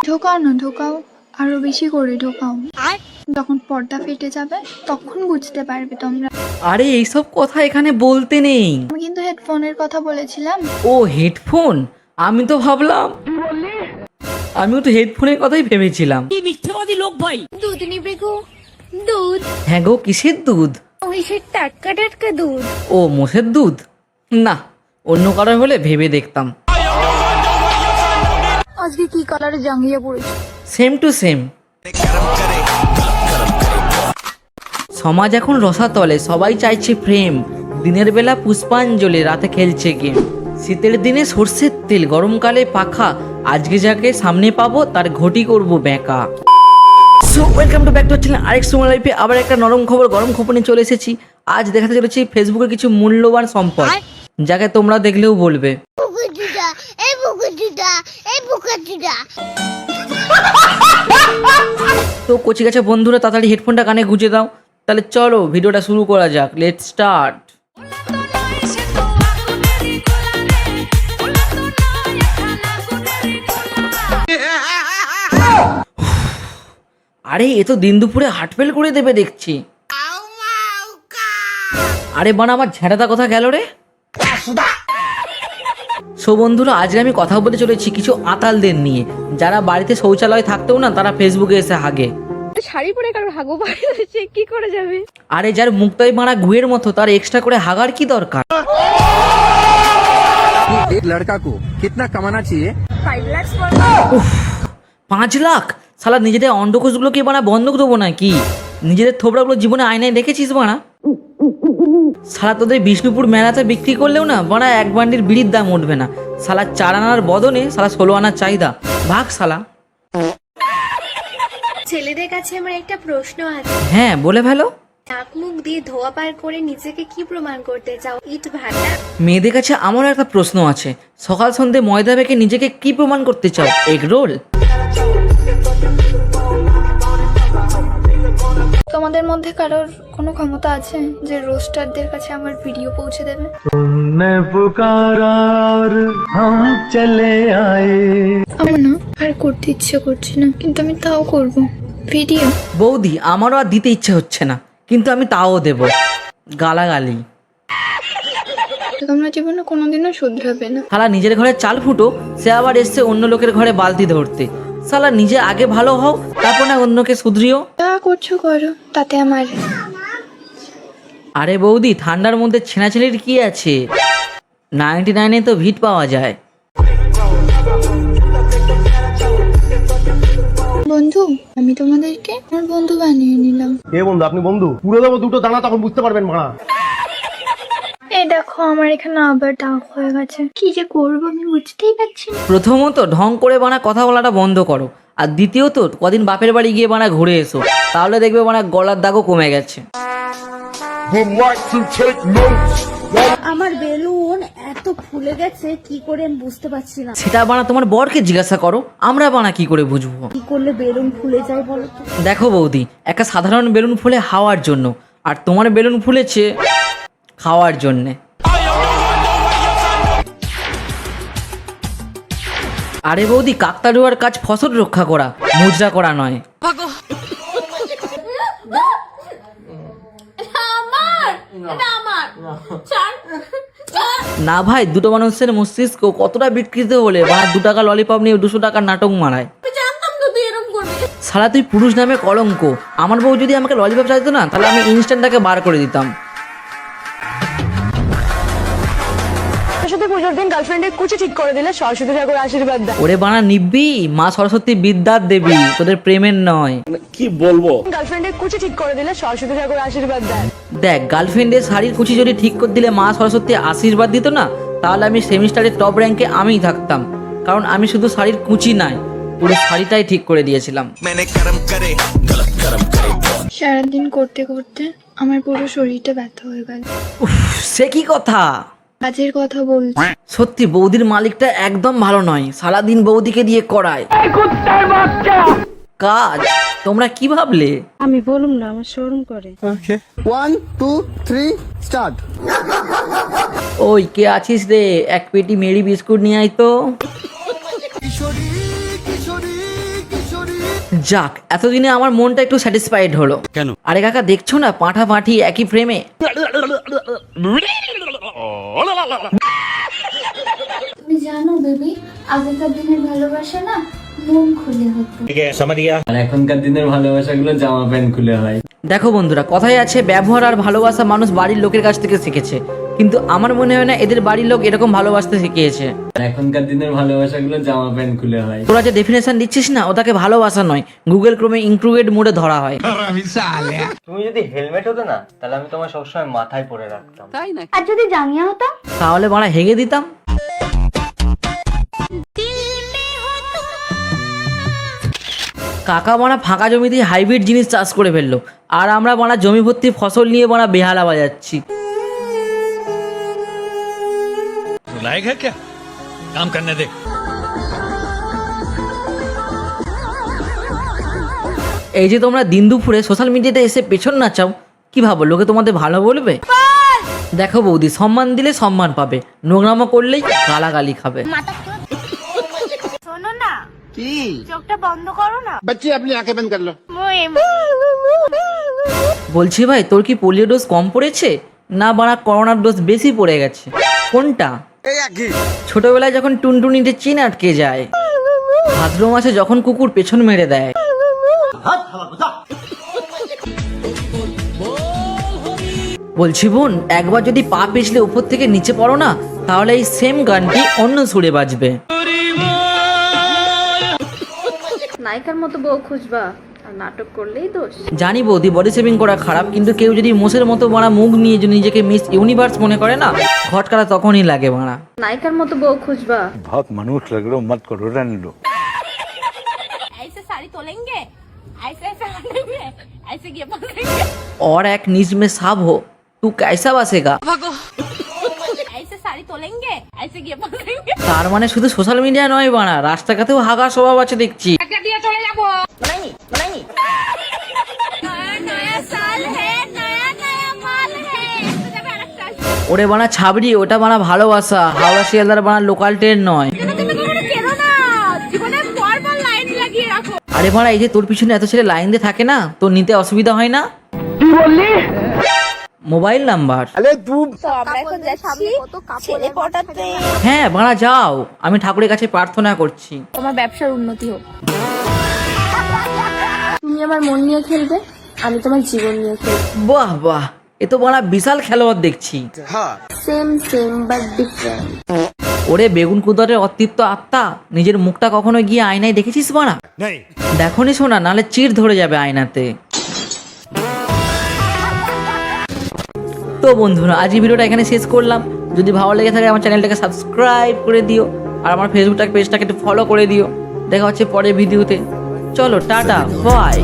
ঢোকাও না ঢোকাও। আরও বেশি করে ঢোকাও। আর? যখন পর্দা ফেটে যাবে তখন বুঝতে পারবে তোমরা। আরে এইসব কথা এখানে বলতে নেই। আমি কিন্তু হেডফোনের কথা বলেছিলাম। ও হেডফোন? আমি তো ভাবলাম আমিও তো হেডফোনের কথাই ভেবেছিলাম। মিথ্যাবাদী লোক ভাই? দুধ নিবে গো দুধ। হ্যাঁ গো কিসের দুধ? ওই সে টাটকা টাটকা দুধ? ও মোষের দুধ? না অন্য কারোর হলে ভেবে দেখতাম। আজকে কি কালারে জাঙ্গিয়ে পড়েছে? সেম টু সেম সমাজ এখন রসাতলে সবাই চাইছে প্রেম দিনের বেলা পুষ্পাঞ্জলি রাতে খেলছে গেম শীতের দিনে সর্ষের তেল গরমকালে পাখা। আজকে যাকে সামনে পাবো তার ঘটি করব বেঁকা so welcome to back to channel আরেক সময় লাইফে আবার একটা নরম খবর গরম খবর নিয়ে চলে এসেছি। আজ দেখাতে চলেছি ফেসবুকের কিছু মূল্যবান সম্পদ যাকে তোমরা দেখলেও বলবে। এই তো কচি কাছে বন্ধুরা তাড়াতাড়ি হেডফোনটা কানে গুঁজে দাও। তাহলে চলো ভিডিওটা শুরু করা যাক। লেট স্টার্ট আরে এ তো দিন দুপুরে হাট ফেল করে দেবে দেখছি। আরে বানা আমার ঝেঁড়াটা কথা গেল রে? সো বন্ধুরা আজকে আমি কথা বলে চলেছি কিছু আতালদের নিয়ে। যারা বাড়িতে শৌচালয় থাকতেও না তারা ফেসবুকে এসে হাগে। শাড়ি পরে কারোর হাগো সে কি করে যাবে? আরে যার মুক্তাই মারা গুয়ের মতো তার এক্সট্রা করে হাগার কি দরকার? এক লড়কা কো কিতনা কামানা চাইয়ে? 5 লাখ পাঁচ লাখ? শালা নিজেদের অন্ডকোষগুলোকে বানা বন্ধক দেবো নাকি? নিজেদের থোবড়াগুলো জীবনে আয়নায় দেখেছিস বানা? সালা তোদের বিষ্ণুপুর মেলাতে বিক্রি করলেও না বানা এক বান্ডির বিড়ির দাম উঠবে না। সালা চার আনার বদনে সালা ষোলো আনার চাহিদা। ভাগ সালা। ছেলেদের কাছে আমার একটা প্রশ্ন আছে। হ্যাঁ বলে ভালো নাক মুখ দিয়ে ধোয়া পার করে নিজেকে কি প্রমাণ করতে চাও? ইট ভাটা। মেয়েদের কাছে আমারও একটা প্রশ্ন আছে। সকাল সন্ধে ময়দা বেঁকে নিজেকে কি প্রমাণ করতে চাও? Egg roll? তোমাদের মধ্যে কারোর কোনো ক্ষমতা আছে যে রোস্টারদের কাছে আমার ভিডিও পৌঁছে দেবে? আমার না আর করতে ইচ্ছে করছে না কিন্তু আমি তাও করব। ভিডিও। বৌদি আমারও আর দিতে ইচ্ছে হচ্ছে না কিন্তু আমি তাও দেব। গালাগালি। তোমরা জীবনে কোনোদিনও শুধরাবে না। শালা নিজের ঘরে চাল ফুটো সে আবার এসছে অন্য লোকের ঘরে বালতি ধরতে। শালা নিজে আগে ভালো হও তারপর না অন্যকে শুধরিও। করছ করো তাতে আমার আরে বৌদি ঠান্ডার মধ্যে ছেঁড়াছেঁড়ির কি আছে? নাইনটি নাইনে তো ভিট পাওয়া যায়। বন্ধু আমি তোমাদেরকে আমার বন্ধু বানিয়ে নিলাম। এ বন্ধু? আপনি বন্ধু? পুরো দেবো দুটো দানা তখন বুঝতে পারবেন মারা এই দেখো আমার এখানে আবার দাগ হয়ে গেছে। কি যে করব আমি বুঝতেই পারছি না। প্রথমত ঢং করে বানা কথা বলাটা বন্ধ করো। আর দ্বিতীয়ত কদিন বাপের বাড়ি গিয়ে বানা ঘুরে এসো তাহলে দেখবে বানা গলার দাগও কমে গেছে। আমার বেলুন এত ফুলে গেছে কি করে আমি বুঝতে পারছি না। সেটা বানা তোমার বরকে জিজ্ঞাসা করো আমরা বানা কি করে বুঝব? কি করলে বেলুন ফুলে যায় বলো তো? দেখো বৌদি একটা সাধারণ বেলুন ফুলে হাওয়ার জন্য আর তোমার বেলুন ফুলেছে খাওয়ার জন্যে। আরে বৌদি কাকতাড়ুয়ার কাজ ফসল রক্ষা করা মুজরা করা নয়। না ভাই দুটো মানুষের মস্তিষ্ক কতটা বিকৃত হলে? বা দু টাকা ললিপপ নিয়ে দুশো টাকার নাটক মারায়। সালা তুই পুরুষ নামে কলঙ্ক। আমার বউ যদি আমাকে ললিপপ চাইতো না তাহলে আমি ইনস্ট্যান্টটাকে বার করে দিতাম। সরস্বতী পুজোর দিন গার্লফ্রেন্ডের কুচি ঠিক করে দিলে সরস্বতী ঠাকুর আশীর্বাদ দেয়। ওরে বানা নিব্বি মা সরস্বতী বিদ্যার দেবী তোদের প্রেমের নয়। গার্লফ্রেন্ডের কুচি ঠিক করে দিলে সরস্বতী ঠাকুর আশীর্বাদ দেয়। দেখ গার্লফ্রেন্ডের শাড়ির কুচি যদি ঠিক করে দিলে মা সরস্বতী আশীর্বাদ দিত না তাহলে আমি সেমিস্টারের টপ র্যাঙ্কে আমিই থাকতাম। কারণ আমি শুধু শাড়ির কুচি নাই পুরো শাড়িটাই ঠিক করে দিয়েছিলাম। সারাদিন করতে করতে আমার পুরো শরীরটা ব্যথা হয়ে গেল। উফ, সে কি কথা? কাজের কথা বলছি। সত্যি বৌদির মালিকটা একদম ভালো নয়। সারাদিন বৌদিকে দিয়ে করায়। কাজ? তোমরা কি ভাবলে? আমি বলুম না আমার শোরুম করে। ওয়ান টু থ্রি স্টার্ট ওই কে আছিস রে? এক পেটি মেরি বিস্কুট নিয়ে আয় তো। যাক এতদিনে আমার মনটা একটু স্যাটিসফাইড হলো। কেন? আরে কাকা দেখছ না পাঁঠা পাঁঠি একই ফ্রেমে তুমি জানো বেবি আগেকার দিনের ভালোবাসা না মন খুলে হতো। আর এখনকার দিনের ভালোবাসাগুলো জামা প্যান্ট খুলে হয়। দেখো বন্ধুরা কথাই আছে ব্যবহার আর ভালোবাসা মানুষ বাড়ির লোকের কাছ থেকে শিখেছে। কিন্তু আমার মনে হয় না এদের বাড়ির লোক এরকম ভালোবাসতে শিখিয়েছে। এখনকার দিনের ভালোবাসাগুলো জামা প্যান্ট খুলে হয়। তোরা যে ডেফিনেশন দিচ্ছিস না ওটাকে ভালোবাসা নয় গুগল ক্রোমে ইনক্লুডেড মোডে ধরা হয়। তুমি যদি হেলমেট হতো না তাহলে আমি তোমার সবসময় মাথায় পরে রাখতাম। আর যদি জাঙ্গিয়া হতাম? তাহলে মারা হেগে দিতাম। কাকা মারা ফাঁকা জমিতে হাইব্রিড জিনিস চাষ করে ফেলল। আর আমরা মারা জমি ভর্তি ফসল নিয়ে মারা বেহালা বাজাচ্ছি। लायक है क्या काम करने दे এই যে তোমরা দিন দুপুরে সোশ্যাল মিডিয়াতে এসে পেছন নাচাও কি ভাবো লোকে তোমাদের ভালো বলবে দেখো বৌদি সম্মান দিলে সম্মান পাবে নোংরামো করলেই গালাগালি খাবে শোনো না কি চোখটা বন্ধ করো না बच्चे अपनी आंखें बंद कर लो বলছি ভাই তোর কি পোলিও ডোজ কম পড়েছে না বাড়া করোনার ডোজ বেশি পড়ে গেছে কোনটা ছোটবেলায় যখন টুনটুনিতে চিন আটকে যায় ভাদ্র মাসে যখন কুকুর পেছন মেরে দেয়। বলছি বোন একবার যদি পা পিছলে উপর থেকে নিচে পড়ো না তাহলে এই সেম গানটি অন্য সুরে বাজবে। নায়িকার মতো বউ খুঁজবা। নাটক করলেই দোষ জানি বৌদি বডি শেভিং করা খারাপ কিন্তু কেউ যদি মোষের মতো মারা মুখ নিয়ে যদি নিজেকে মিস ইউনিভার্স মনে করে না ঘটকারা তখনই লাগে মারা নায়িকার মতো বউ খুঁজবা बहुत मनुष्य लग रहे हो मत करो रहने दो ऐसे साड़ी तोलेंगे ऐसे ऐसे हटेंगे ऐसे ये पकड़ेंगे और एक निज में साब हो तू कैसा बसेगा ऐसे साड़ी तोलेंगे ऐसे ये पकड़ेंगे তার মানে শুধু সোশ্যাল মিডিয়া নয় বানা রাস্তাঘাটেও হাগা স্বভাব আছে দেখছি ওরে বানা ছাবড়ি ওটা বানা ভালোবাসা। হাওড়া শিয়ালদার বানা লোকাল ট্রেন নয়। আরে ভাড়া এই যে তোর পিছনে এত ছেলে লাইন দিয়ে থাকে না তোর নিতে অসুবিধা হয় না? বললি? মোবাইল নাম্বার হ্যাঁ ভাড়া যাও। আমি ঠাকুরের কাছে প্রার্থনা করছি। তোমার ব্যবসার উন্নতি হোক। তুমি আমার মন নিয়ে খেলবে আমি তোমার জীবন নিয়ে খেলব। বাহ বাহ। এ তো বানা বিশাল খেলোয়াড় দেখছি। সেম সেম বাট ডিফারেন্ট ওরে বেগুন কুদরের অতৃপ্ত আত্মা নিজের মুখটা কখনো গিয়ে আয়নায় দেখেছিস বানা नहीं দেখো নি শোনা নাহলে চির ধরে যাবে আয়নাতে। তো বন্ধুরা আজ এই ভিডিওটা এখানে শেষ করলাম। যদি ভালো লেগে থাকে আমার চ্যানেলটাকে সাবস্ক্রাইব করে দিও। আর আমার ফেসবুকটাকে পেজটাকে একটু ফলো করে দিও। দেখা হচ্ছে পরের ভিডিওতে। চলো টাটা বাই